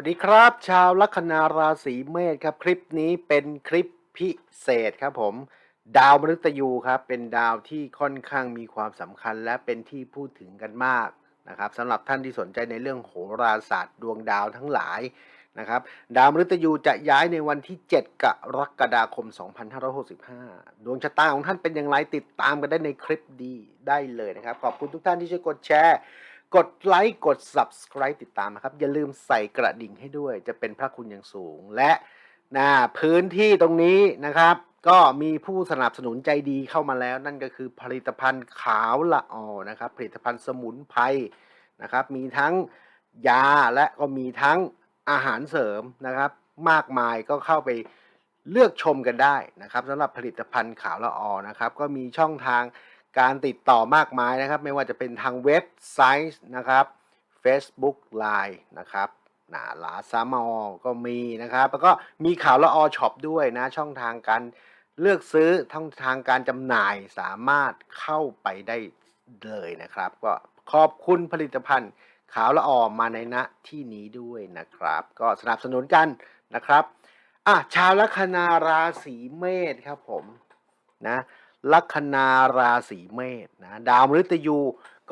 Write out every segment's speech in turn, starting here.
วัสดีครับ ชาวลัคนาราศีเมษครับ คลิปนี้เป็นคลิปพิเศษครับผม ดาวมฤตยูครับ เป็นดาวที่ค่อนข้างมีความสำคัญและเป็นที่พูดถึงกันมากนะครับสำหรับท่านที่สนใจในเรื่องโหราศาสตร์ดวงดาวทั้งหลายนะครับ ดาวมฤตยูจะย้ายในวันที่ 7 กรกฎาคม 2565 ดวงชะตาของท่านเป็นอย่างไรติดตามกันได้ในคลิปดีได้เลยนะครับ ขอบคุณทุกท่านที่ช่วยกดแชร์ กดไลค์กด subscribe ติดตามนะครับ อย่าลืมใส่กระดิ่งให้ด้วย จะเป็นพระคุณอย่างสูง และนะพื้นที่ตรงนี้นะครับ ก็มีผู้สนับสนุนใจดีเข้ามาแล้ว นั่นก็คือผลิตภัณฑ์ขาวละออนะครับ ผลิตภัณฑ์สมุนไพรนะครับ มีทั้งยาและก็มีทั้งอาหารเสริมนะครับ มากมายก็เข้าไปเลือกชมกันได้นะครับสำหรับผลิตภัณฑ์ขาวละออนะครับ ก็มีช่องทาง การติดต่อมากมายนะครับ ไม่ว่าจะเป็นทางเว็บไซต์นะครับ Facebook Line นะครับนาลาซามอก็มีนะครับ แล้วก็มีข่าวละออช็อปด้วยนะ ช่องทางการเลือกซื้อช่องทางการจำหน่ายสามารถเข้าไปได้เลยนะครับ ก็ขอบคุณผลิตภัณฑ์ขาวละออมาในณที่นี้ด้วยนะครับ ก็สนับสนุนกันนะครับอะชาวลัคนาราศีเมษครับผมนะ ลัคนาราศีเมษนะดาวมฤตยู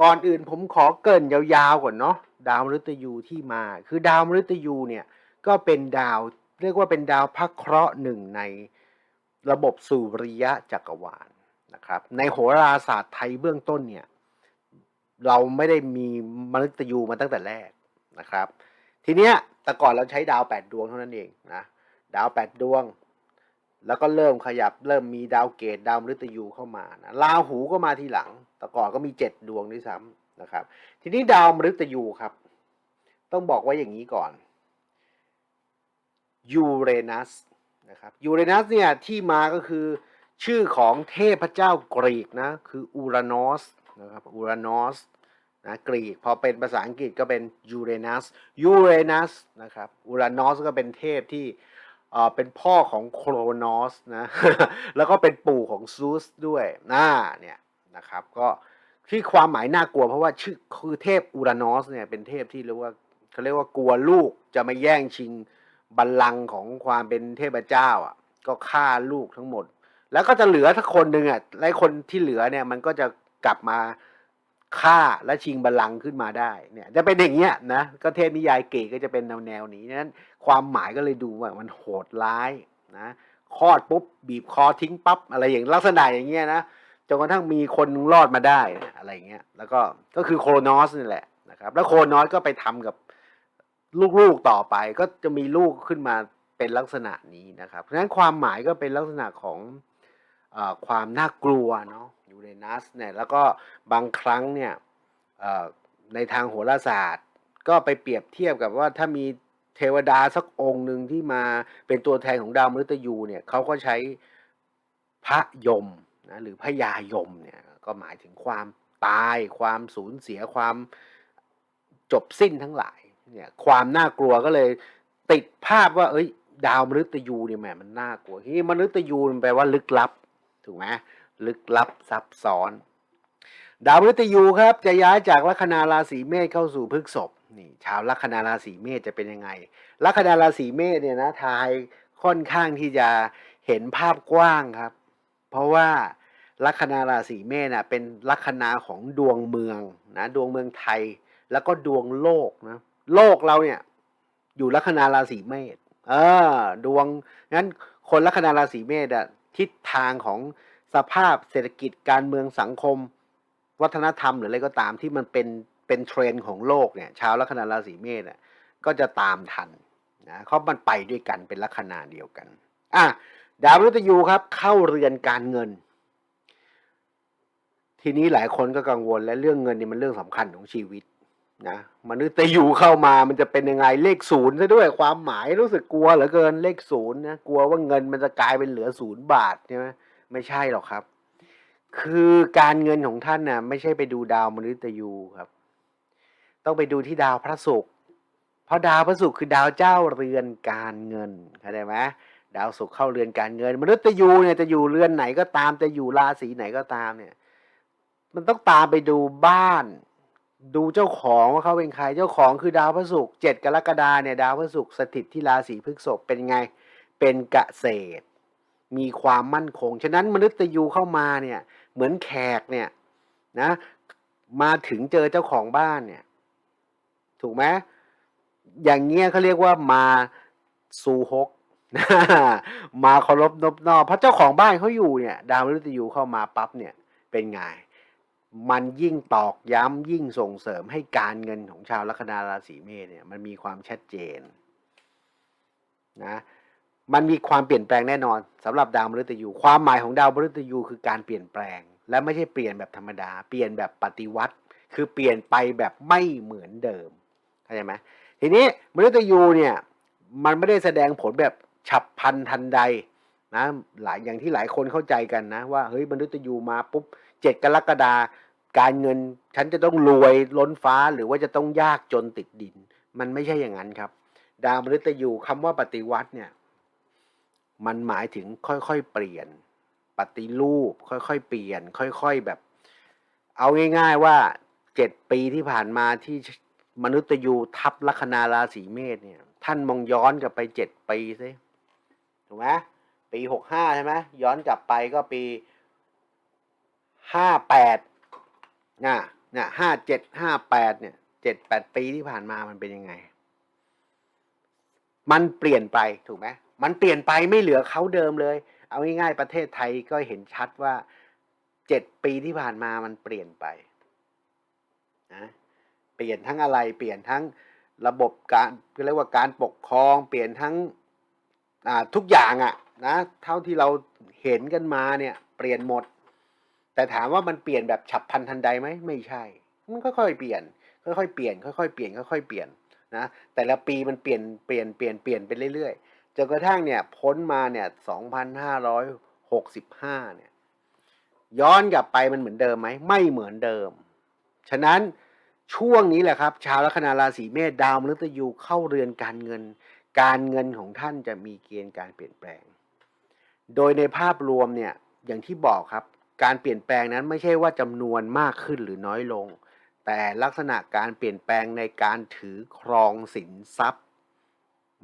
ก่อนอื่นผมขอเกินยาวๆก่อนเนาะดาวมฤตยูที่มา คือดาวมฤตยูเนี่ยก็เป็นดาวเรียกว่าเป็นดาวพักเคราะห์หนึ่งในระบบสุริยะจักรวาลนะครับ ในโหราศาสตร์ไทยเบื้องต้นเนี่ยเราไม่ได้มีมฤตยูมาตั้งแต่แรกนะครับ ทีเนี้ยแต่ก่อนเราใช้ดาวแปดดวงเท่านั้นเองนะดาวแปดดวง แล้วก็เริ่มขยับเริ่มมีดาวเกตดาวมฤตยูเข้ามานะราหูก็มาทีหลัง แต่ก่อนก็มีเจ็ดดวงด้วยซ้ำนะครับ ทีนี้ดาวมฤตยูครับ ต้องบอกว่าอย่างนี้ก่อนยูเรนัสนะครับยูเรนัสเนี่ยที่มาก็คือชื่อของเทพเจ้ากรีกนะคืออูรานอสนะครับอูรานอสนะกรีกพอเป็นภาษาอังกฤษก็เป็นยูเรนัสยูเรนัสนะครับอูรานอสก็เป็นเทพที่ เอ่อเป็นพ่อของโครนอสนะ แล้วก็เป็นปู่ของซูสด้วยน่าเนี่ยนะครับ ก็ที่ความหมายน่ากลัวเพราะว่าชื่อคือเทพอูรานอสเนี่ยเป็นเทพที่เรียกว่าเขาเรียกว่ากลัวลูกจะมาแย่งชิงบัลลังก์ของความเป็นเทพเจ้าอะ ก็ฆ่าลูกทั้งหมด แล้วก็จะเหลือถ้าคนหนึ่งอะและคนที่เหลือเนี่ยมันก็จะกลับมา ฆ่าและชิงบัลลังก์ขึ้นมาได้เนี่ยจะเป็นอย่างเงี้ยนะก็เทพนิยายเก๋ก็จะเป็นแนวแนวนี้นั้นความหมายก็เลยดูว่ามันโหดร้ายนะคลอดปุ๊บบีบคอทิ้งปั๊บอะไรอย่างลักษณะอย่างเงี้ยนะจนกระทั่งมีคนรอดมาได้อะไรเงี้ยแล้วก็ก็คือโครนอสนี่แหละนะครับแล้วโครนอสก็ไปทำกับลูกๆต่อไปก็จะมีลูกขึ้นมาเป็นลักษณะนี้นะครับ เพราะฉะนั้นความหมายก็เป็นลักษณะของอความน่ากลัวเนาะ ยูเรนัสเนี่ยแล้วก็บางครั้งเนี่ยในทางโหราศาสตร์ ก็ไปเปรียบเทียบกับว่าถ้ามีเทวดาสักองค์หนึ่งที่มาเป็นตัวแทนของดาวมฤตยูเนี่ยเขาก็ใช้พระยมนะหรือพญายมเนี่ยก็หมายถึงความตายความสูญเสียความจบสิ้นทั้งหลายเนี่ยความน่ากลัวก็เลยติดภาพว่า เอ้ย ดาวมฤตยูเนี่ยแหมมันน่ากลัวทีนี้มฤตยูมันแปลว่าลึกลับถูกไหม ลึกลับซับซ้อน ดาวมฤตยูครับจะย้ายจากลัคนาราศีเมษเข้าสู่พฤกษภนี่ชาวลัคนาราศีเมษจะเป็นยังไง ลัคนาราศีเมษเนี่ยนะทายค่อนข้างที่จะเห็นภาพกว้างครับ เพราะว่าลัคนาราศีเมษนะเป็นลัคนาของดวงเมืองนะดวงเมืองไทย แล้วก็ดวงโลกนะโลกเราเนี่ยอยู่ลัคนาราศีเมษเออดวงงั้นคนลัคนาราศีเมษอะทิศทางของ สภาพเศรษฐกิจการเมืองสังคม วัฒนธรรมหรืออะไรก็ตามที่มันเป็นเป็นเทรนด์ของโลกเนี่ยชาวลัคนาราศีเมษน่ะก็จะตามทันนะเพราะมันไปด้วยกันเป็นลัคนาเดียวกันอะดาวมฤตยูครับ เข้าเรือนการเงิน ทีนี้หลายคนก็กังวลและเรื่องเงินนี่มันเรื่องสำคัญของชีวิตนะมนุษย์ยูเข้ามามันจะเป็นยังไงเลขศูนย์ซะด้วยความหมายรู้สึกกลัวเหลือเกินเลขศูนย์นะกลัวว่าเงินมันจะกลายเป็นเหลือศูนย์บาทใช่ไหม ไม่ใช่หรอกครับ คือการเงินของท่านน่ะไม่ใช่ไปดูดาวมฤตยูครับ ต้องไปดูที่ดาวพระศุกร์เพราะดาวพระศุกร์คือดาวเจ้าเรือนการเงินเข้าใจไหมดาวศุกร์เข้าเรือนการเงินมฤตยูเนี่ยจะอยู่เรือนไหนก็ตามจะอยู่ราศีไหนก็ตามเนี่ย มันต้องตามไปดูบ้าน ดูเจ้าของว่าเขาเป็นใครเจ้าของคือดาวพฤหัสเจ็ดกรกฎาเนี่ยดาวพฤหัสสถิตที่ราศีพฤษภเป็นไงเป็นเกษตร มีความมั่นคง ฉะนั้นมนุษย์ยูเข้ามาเนี่ยเหมือนแขกเนี่ยนะมาถึงเจอเจ้าของบ้านเนี่ยถูกไหมอย่างเงี้ยเขาเรียกว่ามาซูฮกมาเคารพนบนอบเพราะเจ้าของบ้านเขาอยู่เนี่ยดาวมฤตยูเข้ามาปั๊บเนี่ยเป็นไง มันยิ่งตอกย้ำยิ่งส่งเสริมให้การเงินของชาวลัคนาราศีเมษเนี่ยมันมีความชัดเจนนะ มันมีความเปลี่ยนแปลงแน่นอนสำหรับดาวมฤตยู ความหมายของดาวมฤตยูคือการเปลี่ยนแปลง และไม่ใช่เปลี่ยนแบบธรรมดา เปลี่ยนแบบปฏิวัติ คือเปลี่ยนไปแบบไม่เหมือนเดิมเข้าใจไหมทีนี้มฤตยูเนี่ยมันไม่ได้แสดงผลแบบฉับพลันทันใดนะหลายอย่างที่หลายคนเข้าใจกันนะ ว่าเฮ้ยมฤตยูมาปุ๊บเจ็ดกรกฎาการเงินฉันจะต้องรวยล้นฟ้าหรือว่าจะต้องยากจนติดดิน มันไม่ใช่อย่างนั้นครับ ดาวมฤตยูคำว่าปฏิวัติเนี่ย มันหมายถึงค่อยๆเปลี่ยน ปฏิรูป ค่อยๆเปลี่ยน ค่อยๆแบบ เอาง่าย ๆว่าเจ็ดปีที่ผ่านมาที่มนุษย์ยูทับลัคนาราศีเมษเนี่ย ท่านมองย้อนกลับไปเจ็ดปีซิถูกไหมปีหกห้าใช่ไหมย้อนกลับไปก็ปีห้าแปดน่ะน่ะห้าเจ็ดห้าแปดเนี่ยเจ็ดแปดปีที่ผ่านมามันเป็นยังไง มันเปลี่ยนไปถูกไหม มันเปลี่ยนไปไม่เหลือเขาเดิมเลย เอาง่ายๆประเทศไทยก็เห็นชัดว่าเจ็ดปีที่ผ่านมามันเปลี่ยนไปนะเปลี่ยนทั้งอะไร เปลี่ยนทั้งระบบการเรียกว่าการปกครอง เปลี่ยนทั้งทุกอย่างอะนะ เท่าที่เราเห็นกันมาเนี่ย เปลี่ยนหมด แต่ถามว่ามันเปลี่ยนแบบฉับพลันทันใดไหมไม่ใช่ มันค่อยๆเปลี่ยน ค่อยๆเปลี่ยนค่อยๆเปลี่ยนค่อยๆเปลี่ยนนะแต่ละปีมันเปลี่ยนเปลี่ยนเปลี่ยนเปลี่ยนไปเรื่อยๆ จนกระทั่งเนี่ยพ้นมาเนี่ย2,565เนี่ยย้อนกลับไปมันเหมือนเดิมไหมไม่เหมือนเดิม ฉะนั้นช่วงนี้แหละครับ ชาวลัคนาราศีเมษดาวมฤตยูเข้าเรือนการเงิน การเงินของท่านจะมีเกณฑ์การเปลี่ยนแปลง โดยในภาพรวมเนี่ยอย่างที่บอกครับ การเปลี่ยนแปลงนั้นไม่ใช่ว่าจำนวนมากขึ้นหรือน้อยลง แต่ลักษณะการเปลี่ยนแปลงในการถือครองสินทรัพย์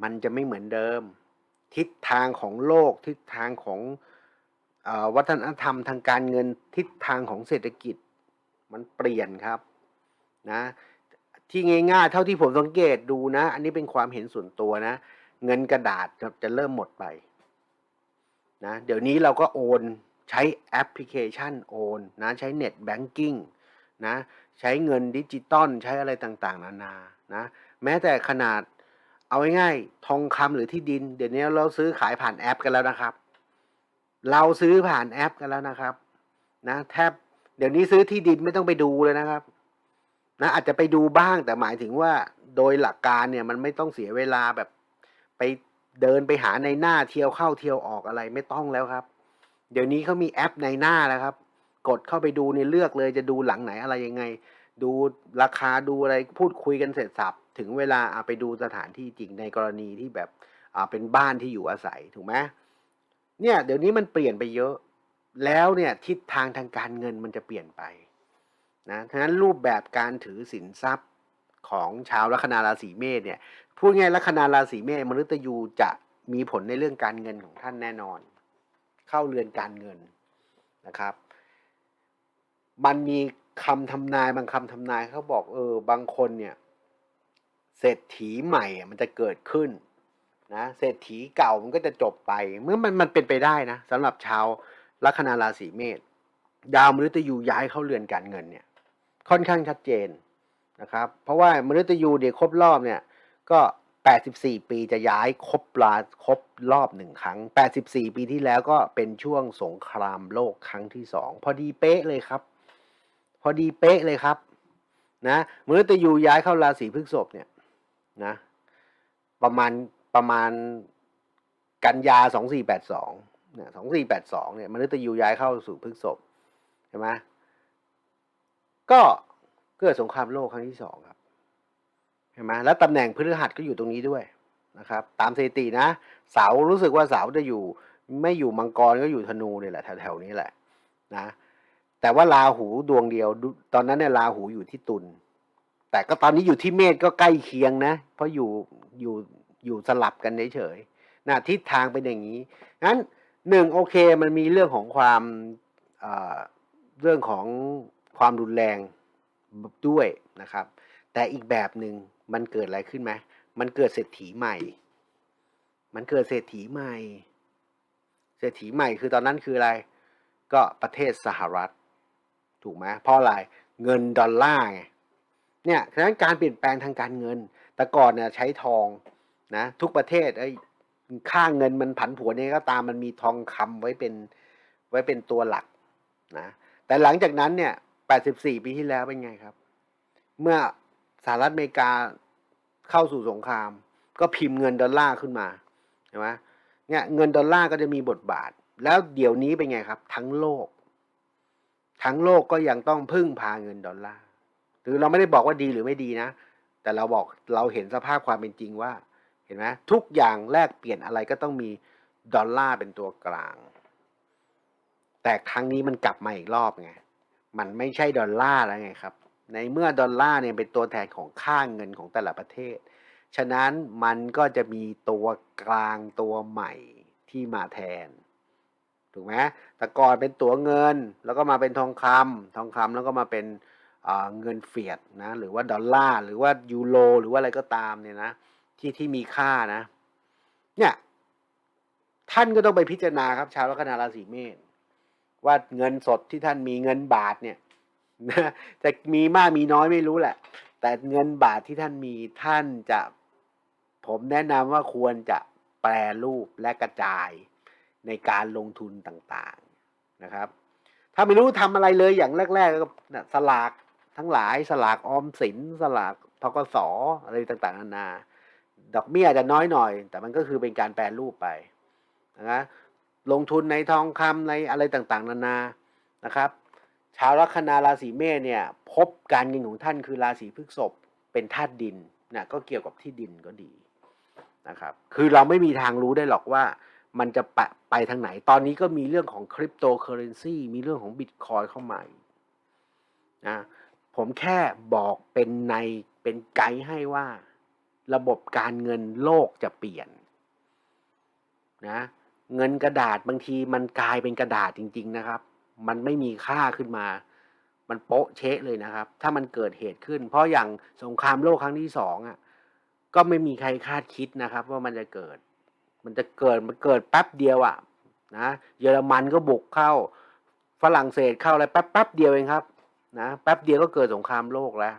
มันจะไม่เหมือนเดิม ทิศทางของโลก ทิศทางของอวัฒนธรรมทางการเงินทิศทางของเศรษฐกิจมันเปลี่ยนครับนะที่ง่ายๆ เท่าที่ผมสังเกตดูนะ อันนี้เป็นความเห็นส่วนตัวนะ เงินกระดาษจะเริ่มหมดไปนะเดี๋ยวนี้เราก็โอนใช้แอปพลิเคชันโอนนะใช้เน็ตแบงกิ้งนะใช้เงินดิจิตอลใช้อะไรต่างๆ นานานะแม้แต่ขนาด เอาง่ายๆทองคำหรือที่ดิน เดี๋ยวนี้เราซื้อขายผ่านแอปกันแล้วนะครับ เราซื้อผ่านแอปกันแล้วนะครับ นะแทบเดี๋ยวนี้ซื้อที่ดินไม่ต้องไปดูเลยนะครับนะอาจจะไปดูบ้างแต่หมายถึงว่าโดยหลักการเนี่ยมันไม่ต้องเสียเวลาแบบไปเดินไปหาในหน้าเที่ยวเข้าเที่ยวออกอะไรไม่ต้องแล้วครับ เดี๋ยวนี้เขามีแอปในหน้าแล้วครับ กดเข้าไปดูในเลือกเลยจะดูหลังไหนอะไรยังไง ดูราคาดูอะไรพูดคุยกันเสร็จสับ ถึงเวลาเอาไปดูสถานที่จริงในกรณีที่แบบอ่าเป็นบ้านที่อยู่อาศัยถูกไหมเนี่ยเดี๋ยวนี้มันเปลี่ยนไปเยอะ แล้วเนี่ยทิศทางทางการเงินมันจะเปลี่ยนไปนะฉะนั้นรูปแบบการถือสินทรัพย์ของชาวลัคนาราศีเมษเนี่ยพูดง่ายลัคนาราศีเมษมฤตยูจะมีผลในเรื่องการเงินของท่านแน่นอน เข้าเรือนการเงินนะครับ มันมีคำทำนายบางคำทำนายเขาบอกเออบางคนเนี่ย เศรษฐีใหม่มันจะเกิดขึ้นนะเศรษฐีเก่ามันก็จะจบไป เมื่อมันมันเป็นไปได้นะสำหรับชาวลัคนาราศีเมษดาวมฤตยูย้ายเข้าเรือนการเงินเนี่ยค่อนข้างชัดเจนนะครับ เพราะว่ามฤตยูเดียครบรอบเนี่ยก็ 84 ปีจะย้ายครบลาครบรอบหนึ่งครั้ง 84 ปีที่แล้วก็เป็นช่วงสงครามโลกครั้งที่สองพอดีเป๊ะเลยครับ พอดีเป๊ะเลยครับนะมฤตยูย้ายเข้าราศีพฤษภเนี่ย นะประมาณประมาณกันยา2482เนี่ย2482เนี่ยมฤตยูย้ายเข้าสู่พฤษภใช่ไหมก็เกิดสงครามโลกครั้งที่สองครับเห็นไหมแล้วตำแหน่งพฤหัสก็อยู่ตรงนี้ด้วยนะครับ ตามสถิตินะ เสารู้สึกว่าเสาจะอยู่ ไม่อยู่มังกรก็อยู่ธนูเนี่ยแหละแถวๆนี้แหละนะแต่ว่าราหูดวงเดียว ตอนนั้นเนี่ยราหูอยู่ที่ตุล แต่ก็ตอนนี้อยู่ที่เมษก็ใกล้เคียงนะ เพราะอยู่อยู่อยู่สลับกันเฉยๆนะทิศทางเป็นอย่างนี้งั้นหนึ่งโอเคมันมีเรื่องของความเเรื่องของความรุนแรงด้วยนะครับ แต่อีกแบบหนึ่งมันเกิดอะไรขึ้นไหมมันเกิดเศรษฐีใหม่ มันเกิดเศรษฐีใหม่ เศรษฐีใหม่คือตอนนั้นคืออะไร ก็ประเทศสหรัฐ ถูกไหมเพราะอะไร เงินดอลลาร์ไง เนี่ยฉะนั้นการเปลี่ยนแปลงทางการเงิน แต่ก่อนเนี่ยใช้ทองนะทุกประเทศไอ้ค่าเงินมันผันผวนยังไงก็ตามมันมีทองคำไว้เป็นไว้เป็นตัวหลักนะแต่หลังจากนั้นเนี่ย 84 ปีที่แล้วเป็นไงครับ เมื่อสหรัฐอเมริกาเข้าสู่สงคราม ก็พิมพ์เงินดอลลาร์ขึ้นมาใช่ไหมเนี่ยเงินดอลลาร์ก็จะมีบทบาท แล้วเดี๋ยวนี้เป็นไงครับ ทั้งโลก ทั้งโลกก็ยังต้องพึ่งพาเงินดอลลาร์ หรือเราไม่ได้บอกว่าดีหรือไม่ดีนะ แต่เราบอกเราเห็นสภาพความเป็นจริงว่า เห็นไหมทุกอย่างแลกเปลี่ยนอะไรก็ต้องมีดอลลาร์เป็นตัวกลาง แต่ครั้งนี้มันกลับมาอีกรอบไง มันไม่ใช่ดอลลาร์แล้วไงครับ ในเมื่อดอลลาร์เนี่ยเป็นตัวแทนของค่าเงินของแต่ละประเทศ ฉะนั้นมันก็จะมีตัวกลางตัวใหม่ที่มาแทนถูกไหมแต่ก่อนเป็นตัวเงิน แล้วก็มาเป็นทองคำทองคำแล้วก็มาเป็น เงินเฟียดนะหรือว่าดอลลาร์หรือว่ายูโรหรือว่าอะไรก็ตามเนี่ยนะที่ที่มีค่านะ เนี่ยท่านก็ต้องไปพิจารณาครับชาวลัคนาราศีเมษว่าเงินสดที่ท่านมีเงินบาทเนี่ยนะจะมีมากมีน้อยไม่รู้แหละ แต่เงินบาทที่ท่านมีท่านจะ ผมแนะนำว่าควรจะแปรรูปและกระจายในการลงทุนต่างๆนะครับ ถ้าไม่รู้ทำอะไรเลยอย่างแรก ๆ ก็นะสลาก ทั้งหลายสลากออมสิน สลากทกสออะไรต่างๆนานา ดอกเบี้ยอาจจะน้อยหน่อย แต่มันก็คือเป็นการแปรรูปไปนะลงทุนในทองคำในอะไรต่างๆ นานานะครับ ชาวลัคนาราศีเมษเนี่ยพบการเงินของท่านคือราศีพฤษภเป็นธาตุดินนะก็เกี่ยวกับที่ดินก็ดีนะครับ คือเราไม่มีทางรู้ได้หรอกว่ามันจะไปไปทางไหน ตอนนี้ก็มีเรื่องของคริปโตเคอเรนซีมีเรื่องของบิตคอยเข้ามาอีกนะ ผมแค่บอกเป็นในเป็นไกด์ให้ว่า ระบบการเงินโลกจะเปลี่ยนนะเงินกระดาษบางทีมันกลายเป็นกระดาษจริง ๆนะครับ มันไม่มีค่าขึ้นมา มันโป๊ะเชะเลยนะครับ ถ้ามันเกิดเหตุขึ้น เพราะอย่างสงครามโลกครั้งที่สองอะก็ไม่มีใครคาดคิดนะครับ ว่ามันจะเกิด มันจะเกิดมันเกิดแป๊บเดียวอะนะเยอรมันก็บุกเข้า ฝรั่งเศสเข้าอะไรแป๊บแป๊บเดียวเองครับ นะแป๊บเดียวก็เกิดสงครามโลกแล้ว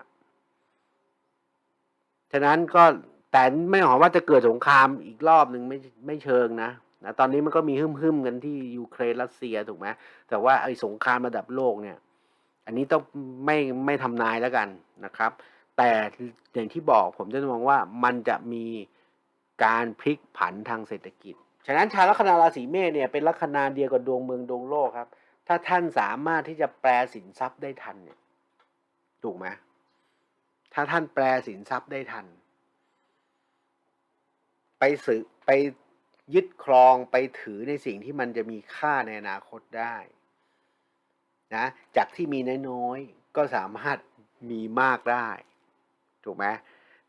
ฉะนั้นก็แต่ไม่หมว่าจะเกิดสงครามอีกรอบหนึ่งไม่ไม่เชิงนะนะ ตอนนี้มันก็มีหึ่มๆกันที่ยูเครนรัสเซียถูกไหมแต่ว่าไอ้สงครามระดับโลกเนี่ย อันนี้ต้องไม่ไม่ทำนายแล้วกันนะครับ แต่อย่างที่บอกผมจะมองว่ามันจะมีการพลิกผันทางเศรษฐกิจ ฉะนั้นชาวลัคนาราศีเมษเนี่ยเป็นลัคนาเดียวกับดวงเมืองดวงโลกครับ ถ้าท่านสามารถที่จะแปลสินทรัพย์ได้ทันเนี่ยถูกไหมถ้าท่านแปลสินทรัพย์ได้ทัน ไปสืไปยึดครองไปถือในสิ่งที่มันจะมีค่าในอนาคตได้นะจากที่มีน้อยๆก็สามารถมีมากได้ ถูกไหม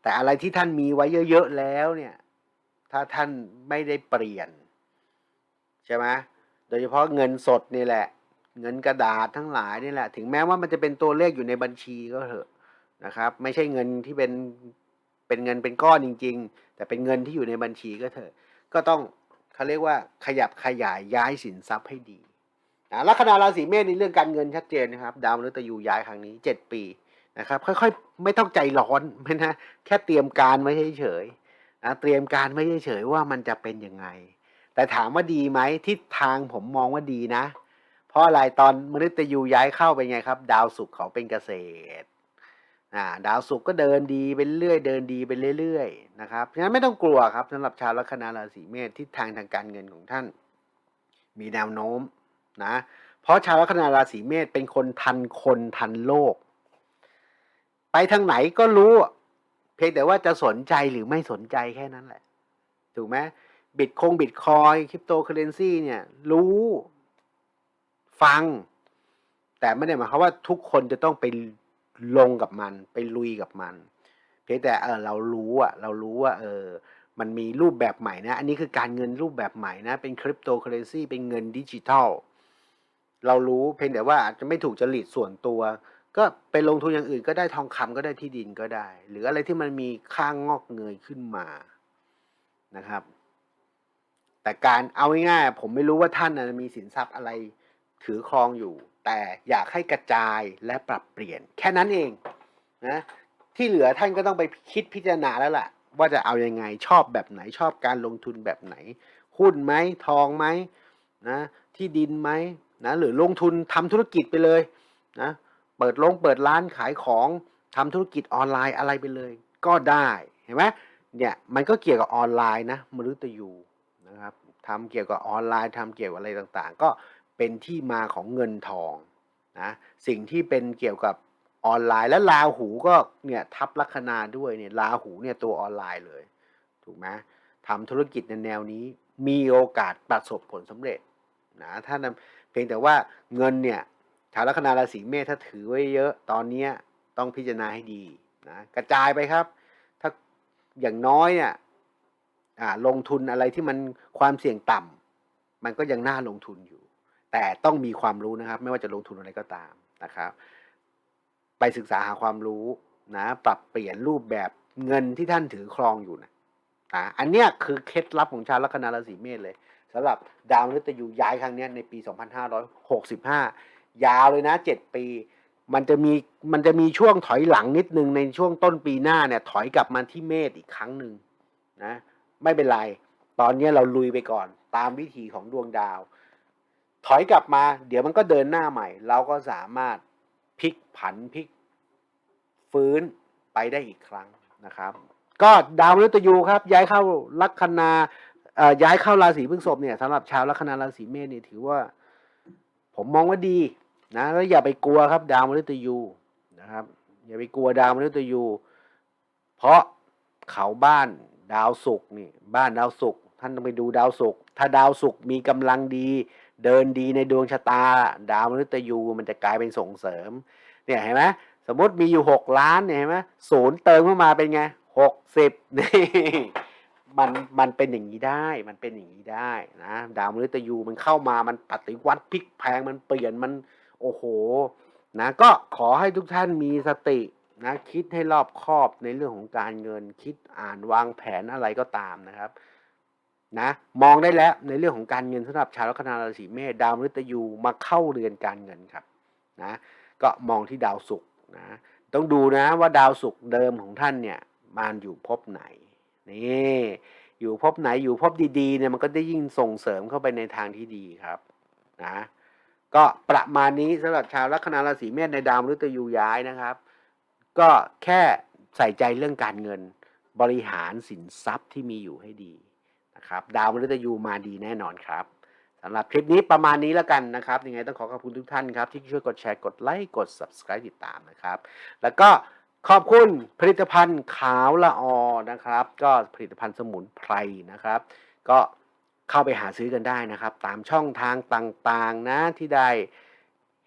แต่อะไรที่ท่านมีไว้เยอะๆแล้วเนี่ย ถ้าท่านไม่ได้เปลี่ยน ใช่ไหมโดยเฉพาะเงินสดนี่แหละ เงินกระดาษทั้งหลายนี่แหละ ถึงแม้ว่ามันจะเป็นตัวเลขอยู่ในบัญชีก็เถอะนะครับ ไม่ใช่เงินที่เป็นเป็นเงินเป็นก้อนจริง ๆ แต่เป็นเงินที่อยู่ในบัญชีก็เถอะ ก็ต้องเขาเรียกว่าขยับขยายย้ายสินทรัพย์ให้ดีนะลัคนาราศีเมษในเรื่องการเงินชัดเจนนะครับ ดาวมฤตยูย้ายครั้งนี้เจ็ดปีนะครับ ค่อยๆ ไม่ต้องใจร้อนไม่นะแค่เตรียมการไว้เฉยๆนะเตรียมการไว้เฉยๆว่ามันจะเป็นยังไง แต่ถามว่าดีไหมทิศทางผมมองว่าดีนะ ราะอะไรตอนมฤตยูย้ายเข้าไปไงครับ ดาวศุกร์เขาเป็นเกษตรอ่าดาวศุกร์ก็เดินดีไปเรื่อยเดินดีไปเรื่อยๆนะครับฉะนั้นไม่ต้องกลัวครับสำหรับชาวลัคนาราศีเมษทิศทางทางการเงินของท่าน มีแนวโน้มนะเพราะชาวลัคนาราศีเมษเป็นคนทันคนทันโลก ไปทางไหนก็รู้ เพียงแต่ว่าจะสนใจหรือไม่สนใจแค่นั้นแหละ ถูกไหมบิตคงบิตคอยคริปโตเคอเรนซีเนี่ยรู้ ฟัง แต่ไม่ได้หมายความว่าทุกคนจะต้องไปลงกับมัน ไปลุยกับมัน เพียงแต่เออเรารู้อะเรารู้ว่าเออมันมีรูปแบบใหม่นะ อันนี้คือการเงินรูปแบบใหม่นะ เป็นคริปโตเคอเรนซีเป็นเงินดิจิทัล เรารู้เพียงแต่ว่าอาจจะไม่ถูกจริตส่วนตัว ก็ไปลงทุนอย่างอื่นก็ได้ทองคำก็ได้ที่ดินก็ได้ หรืออะไรที่มันมีค่างงอกเงยขึ้นมานะครับ แต่การเอาง่ายๆผมไม่รู้ว่าท่านนะมีสินทรัพย์อะไร ถือครองอยู่ แต่อยากให้กระจายและปรับเปลี่ยน แค่นั้นเองนะที่เหลือท่านก็ต้องไปคิดพิจารณาแล้วล่ะ ว่าจะเอายังไงชอบแบบไหนชอบการลงทุนแบบไหน หุ้นไหมทองไหมนะที่ดินไหมนะหรือลงทุนทำธุรกิจไปเลยนะเปิดลงเปิดร้านขายของทำธุรกิจออนไลน์อะไรไปเลย ก็ได้เห็นไหมเนี่ยมันก็เกี่ยวกับออนไลน์นะมฤตยูนะครับทำเกี่ยวกับออนไลน์ทำเกี่ยวกับอะไรต่างๆ ก็ เป็นที่มาของเงินทองนะสิ่งที่เป็นเกี่ยวกับออนไลน์และลาหูก็เนี่ยทับลัคนาด้วยเนี่ยลาหูเนี่ยตัวออนไลน์เลย ถูกไหมทำธุรกิจในแนวนี้มีโอกาสประสบผลสำเร็จนะถ้าเพียงแต่ว่าเงินเนี่ยชาวลัคนาราศีเมษถ้าถือไว้เยอะตอนเนี้ต้องพิจารณาให้ดีนะกระจายไปครับ ถ้าอย่างน้อยเนี่ยอ่าลงทุนอะไรที่มันความเสี่ยงต่ำมันก็ยังน่าลงทุนอยู่ แต่ต้องมีความรู้นะครับ ไม่ว่าจะลงทุนอะไรก็ตามนะครับ ไปศึกษาหาความรู้นะ ปรับเปลี่ยนรูปแบบเงินที่ท่านถือครองอยู่นะอ่าอันเนี้ยคือเคล็ดลับของชาวลัคนาราศีเมษเลยสำหรับดาวมฤตยูย้ายครั้งนี้ในปี 2565 ยาวเลยนะ 7 ปี มันจะมีมันจะมีช่วงถอยหลังนิดนึงในช่วงต้นปีหน้าเนี่ยถอยกลับมาที่เมษอีกครั้งหนึ่งนะ ไม่เป็นไร ตอนนี้เราลุยไปก่อนตามวิถีของดวงดาว ถอยกลับมา เดี๋ยวมันก็เดินหน้าใหม่ เราก็สามารถพลิกผันพลิก ฟื้นไปได้อีกครั้งนะครับ ก็ดาวมฤตยูครับ ย้ายเข้าลัคนาอ่อย้ายเข้าราศีพฤษภเนี่ยสำหรับชาวลัคนาราศีเมษเนี่ยถือว่า ผมมองว่าดีนะแล้วอย่าไปกลัวครับ ดาวมฤตยูนะครับ อย่าไปกลัวดาวมฤตยู เพราะเขาบ้านดาวศุกร์นี่บ้านดาวศุกร์ท่านต้องไปดูดาวศุกร์ถ้าดาวศุกร์มีกำลังดี เดินดีในดวงชะตา ดาวมฤตยูมันจะกลายเป็นส่งเสริม เนี่ยเห็นไหมสมมติมีอยู่หกล้านเนี่ยเห็นไหมศูนย์เติมเข้ามาเป็นไงหกสิบนี่มันมันเป็นอย่างนี้ได้มันเป็นอย่างนี้ได้นะดาวมฤตยูมันเข้ามามันปฏิวัติพลิกแพงมันเปลี่ยนมันโอ้โหนะก็ขอให้ทุกท่านมีสตินะคิดให้รอบคอบในเรื่องของการเงินคิดอ่านวางแผนอะไรก็ตามนะครับ นะมองได้แล้วในเรื่องของการเงินสำหรับชาวลัคนาราศีเมษดาวมฤตยูมาเข้าเรือนการเงินครับนะก็มองที่ดาวศุกร์นะต้องดูนะว่าดาวศุกร์เดิมของท่านเนี่ยมันอยู่ภพไหนนี่อยู่ภพไหนอยู่ภพดีๆเนี่ยมันก็ได้ยิ่งส่งเสริมเข้าไปในทางที่ดีครับนะก็ประมาณนี้สำหรับชาวลัคนาราศีเมษในดาวมฤตยูย้ายนะครับ ก็แค่ใส่ใจเรื่องการเงินบริหารสินทรัพย์ที่มีอยู่ให้ดี นะครับ ดาวมฤตยูมาดีแน่นอนครับสำหรับคลิปนี้ประมาณนี้แล้วกันนะครับ ยังไงต้องขอขอบคุณทุกท่านครับ ที่ช่วยกดแชร์กดไลค์กด subscribe ติดตามนะครับ แล้วก็ขอบคุณผลิตภัณฑ์ขาวละออนะครับ ก็ผลิตภัณฑ์สมุนไพรนะครับ ก็เข้าไปหาซื้อกันได้นะครับ ตามช่องทางต่างๆนะที่ได้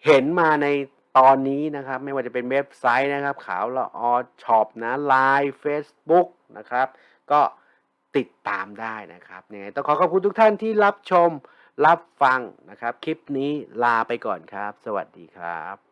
เห็นมาในตอนนี้นะครับ ไม่ว่าจะเป็นเว็บไซต์นะครับ ขาวละออช็อปนะไลน์เฟซบุ๊กนะครับ ก็ ติดตามได้นะครับยังไงต้องขอขอบคุณทุกท่านที่รับชมรับฟังนะครับ คลิปนี้ลาไปก่อนครับ สวัสดีครับ